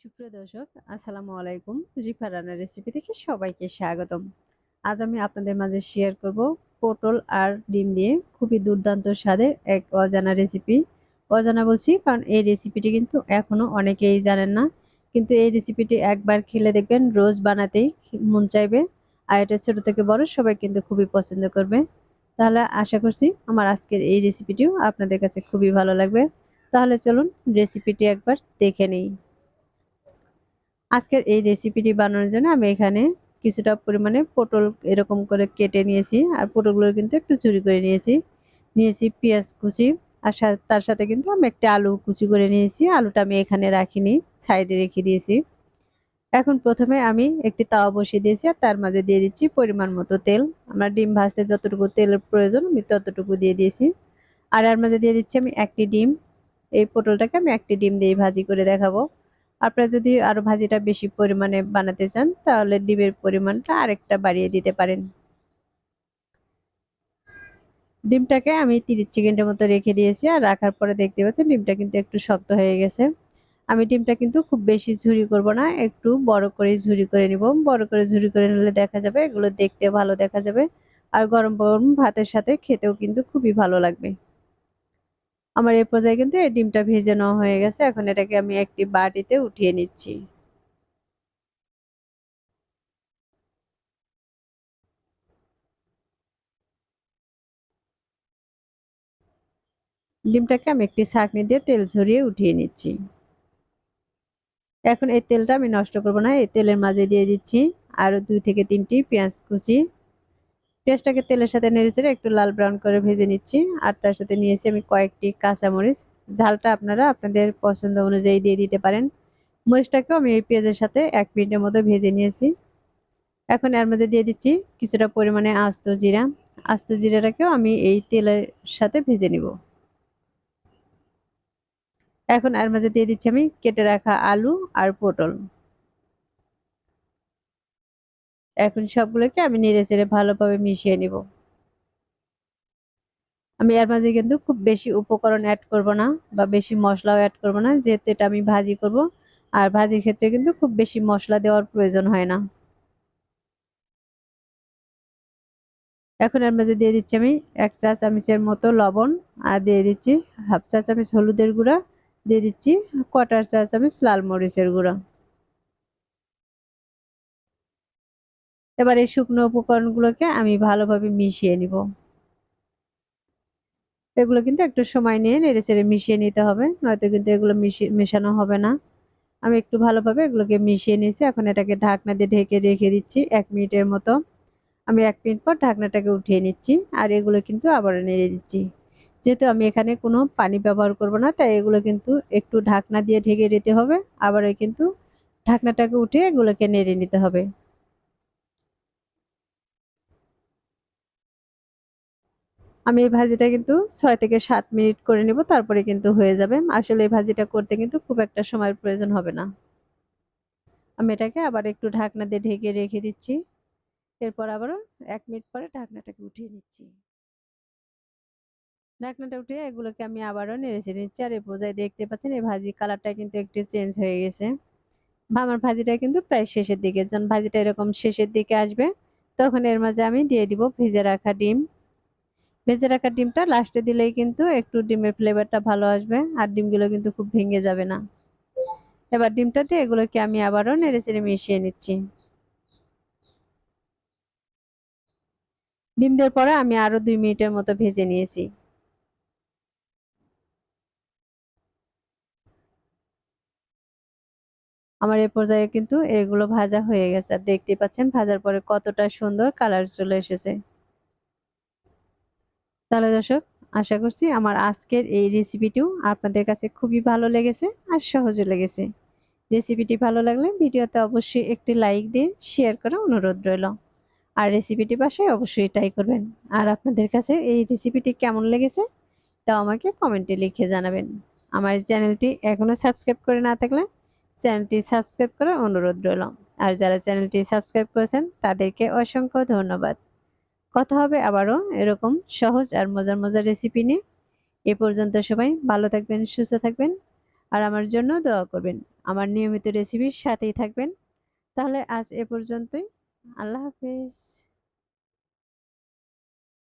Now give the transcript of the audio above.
সুপ্রিয় দর্শক, আসসালামু আলাইকুম। রিফা রান্নার রেসিপি থেকে সবাইকে স্বাগতম। আজ আমি আপনাদের মাঝে শেয়ার করব পটল আর ডিম দিয়ে খুবই দুর্দান্ত স্বাদের এক অজানা রেসিপি অজানা বলছি, কারণ এই রেসিপিটি কিন্তু এখনও অনেকেই জানেন না। কিন্তু এই রেসিপিটি একবার খেলে দেখবেন, রোজ বানাতেই মন চাইবে। আর এটা ছোটো থেকে বড়, সবাই কিন্তু খুবই পছন্দ করবে। তাহলে আশা করছি আমার আজকের এই রেসিপিটিও আপনাদের কাছে খুবই ভালো লাগবে। তাহলে চলুন রেসিপিটি একবার দেখে নিই। আজকের এই রেসিপিটি বানানোর জন্য আমি এখানে কিছুটা পরিমাণে পটল এরকম করে কেটে নিয়েছি। আর পটলগুলো কিন্তু একটু চুরি করে নিয়েছি। নিয়েছি পেঁয়াজ কুচি। আর তার সাথে কিন্তু আমি একটা আলু কুচি করে নিয়েছি। আলুটা আমি এখানে রাখিনি, সাইডে রেখে দিয়েছি। এখন প্রথমে আমি একটি তাওয়া বসিয়ে দিয়েছি আর তার মাঝে দিয়ে দিচ্ছি পরিমাণ মতো তেল। আমরা ডিম ভাজতে যতটুকু তেলের প্রয়োজন আমি ততটুকু দিয়ে দিয়েছি। আর এর মাঝে দিয়ে দিচ্ছি আমি একটি ডিম। এই পটলটাকে আমি একটি ডিম দিয়ে ভাজি করে দেখাবো। আপনারা যদি আরও ভাজিটা বেশি পরিমাণে বানাতে চান, তাহলে ডিমের পরিমাণটা আরেকটা বাড়িয়ে দিতে পারেন। ডিমটাকে আমি তিরিশ সেকেন্ডের মতো রেখে দিয়েছি, আর রাখার পরে দেখতে পাচ্ছেন ডিমটা কিন্তু একটু শক্ত হয়ে গেছে। আমি ডিমটা কিন্তু খুব বেশি ঝুরি করব না, একটু বড় করে ঝুরি করে নিব। বড় করে ঝুরি করে নিলে দেখা যাবে এগুলো দেখতে ভালো দেখা যাবে, আর গরম গরম ভাতের সাথে খেতেও কিন্তু খুবই ভালো লাগবে। আমার এই পর্যায়ে কিন্তু এই ডিমটা ভেজে নেওয়া হয়ে গেছে। এখন এটাকে আমি একটি বাটিতে উঠিয়ে নিচ্ছি। ডিমটাকে আমি একটি ছাঁকনি দিয়ে তেল ঝরিয়ে উঠিয়ে নিচ্ছি। এখন এই তেলটা আমি নষ্ট করব না, এই তেলের মাঝে দিয়ে দিচ্ছি আরও দুই থেকে তিনটি পেঁয়াজ কুচি। পেঁয়াজটাকে তেলের সাথে নেড়েচেড়ে একটু লাল ব্রাউন করে ভেজে নিচ্ছি। আর তার সাথে নিয়েছি আমি কয়েকটি কাঁচামরিচ। ঝালটা আপনারা আপনাদের পছন্দ অনুযায়ী দিয়ে দিতে পারেন। মরিচটাকেও আমি এই পেঁয়াজের সাথে এক মিনিটের মতো ভেজে নিয়েছি। এখন এর মধ্যে দিয়ে দিচ্ছি কিছুটা পরিমাণে আস্ত জিরা। আস্ত জিরাটাকেও আমি এই তেলের সাথে ভেজে নিব। এখন এর মাঝে দিয়ে দিচ্ছি আমি কেটে রাখা আলু আর পটল। এখন সবগুলোকে আমি নেড়ে চেড়ে ভালোভাবে মিশিয়ে নিব। আমি এর মাঝে কিন্তু খুব বেশি উপকরণ অ্যাড করব না বা বেশি মশলাও অ্যাড করব না, যেহেতু এটা আমি ভাজি করব। আর ভাজির ক্ষেত্রে কিন্তু খুব বেশি মশলা দেওয়ার প্রয়োজন হয় না। এখন এর মাঝে দিয়ে দিচ্ছি আমি এক চা চামচের মতো লবণ আর দিয়ে দিচ্ছি হাফ চা চামচ হলুদের গুঁড়া, দিয়ে দিচ্ছি কটার চা চামচ লাল মরিচের গুঁড়া। এবার এই শুকনো উপকরণগুলোকে আমি ভালোভাবে মিশিয়ে নিব। এগুলো কিন্তু একটু সময় নিয়ে নেড়ে চেড়ে মিশিয়ে নিতে হবে, নয়তো কিন্তু এগুলো মিশিয়ে মেশানো হবে না। আমি একটু ভালোভাবে এগুলোকে মিশিয়ে নিয়েছি, এখন এটাকে ঢাকনা দিয়ে ঢেকে রেখে দিচ্ছি এক মিনিটের মতো। আমি এক মিনিট পর ঢাকনাটাকে উঠিয়ে নিচ্ছি আর এগুলো কিন্তু আবার নেড়ে দিচ্ছি। যেহেতু আমি এখানে কোনো পানি ব্যবহার করব না, তাই এগুলো কিন্তু একটু ঢাকনা দিয়ে ঢেকে দিতে হবে আবার কিন্তু ঢাকনাটাকে উঠে এগুলোকে নেড়ে নিতে হবে। আমি এই ভাজিটা কিন্তু ছয় থেকে সাত মিনিট করে নিব, তারপরে কিন্তু হয়ে যাবে। আসলে এই ভাজিটা করতে কিন্তু খুব একটা সময়ের প্রয়োজন হবে না। আমি এটাকে আবার একটু ঢাকনা দিয়ে ঢেকে রেখে দিচ্ছি। এরপর আবারও এক মিনিট পরে ঢাকনাটাকে উঠিয়ে নিচ্ছি। ঢাকনাটা উঠে এগুলোকে আমি আবারও নেড়েছে নিচ্ছি। আর এই পর্যায়ে দেখতে পাচ্ছেন, এই ভাজি কালারটা কিন্তু একটু চেঞ্জ হয়ে গেছে। আমার ভাজিটা কিন্তু প্রায় শেষের দিকে, যখন ভাজিটা এরকম শেষের দিকে আসবে, তখন এর মাঝে আমি দিয়ে দিব ভেজে রাখা ডিম। ভেজে রাখা ডিমটা লাস্টে দিলেই কিন্তু একটু ডিমের ফ্লেভারটা ভালো আসবে, আর ডিমগুলো কিন্তু খুব ভেঙে যাবে না। এবার ডিমটাতে এগুলোকে আমি আবারও নেড়ে চেড়ে মিশিয়ে নিচ্ছি। ডিম দেওয়ার পরে আমি আরও দুই মিনিটের মতো ভেজে নিয়েছি। আমার এই পর্যায়ে কিন্তু এগুলো ভাজা হয়ে গেছে। আর দেখতে পাচ্ছেন, ভাজার পরে কতটা সুন্দর কালার চলে এসেছে। তাহলে দর্শক, আশা করছি আমার আজকের এই রেসিপিটিও আপনাদের কাছে খুবই ভালো লেগেছে আর সহজে লেগেছে। রেসিপিটি ভালো লাগলে ভিডিওতে অবশ্যই একটি লাইক দিয়ে শেয়ার করা অনুরোধ রইল। আর রেসিপিটি বাসায় অবশ্যই ট্রাই করবেন। আর আপনাদের কাছে এই রেসিপিটি কেমন লেগেছে তা আমাকে কমেন্টে লিখে জানাবেন। আমার চ্যানেলটি এখনও সাবস্ক্রাইব করে না থাকলে চ্যানেলটি সাবস্ক্রাইব করার অনুরোধ রইল। আর যারা চ্যানেলটি সাবস্ক্রাইব করেছেন, তাদেরকে অসংখ্য ধন্যবাদ। কথা হবে আবারও এরকম সহজ আর মজার মজার রেসিপি নিয়ে। এ পর্যন্ত সবাই ভালো থাকবেন, সুস্থ থাকবেন আর আমার জন্য দোয়া করবেন। আমার নিয়মিত রেসিপির সাথেই থাকবেন। তাহলে আজ এ পর্যন্তই। আল্লাহ হাফিজ।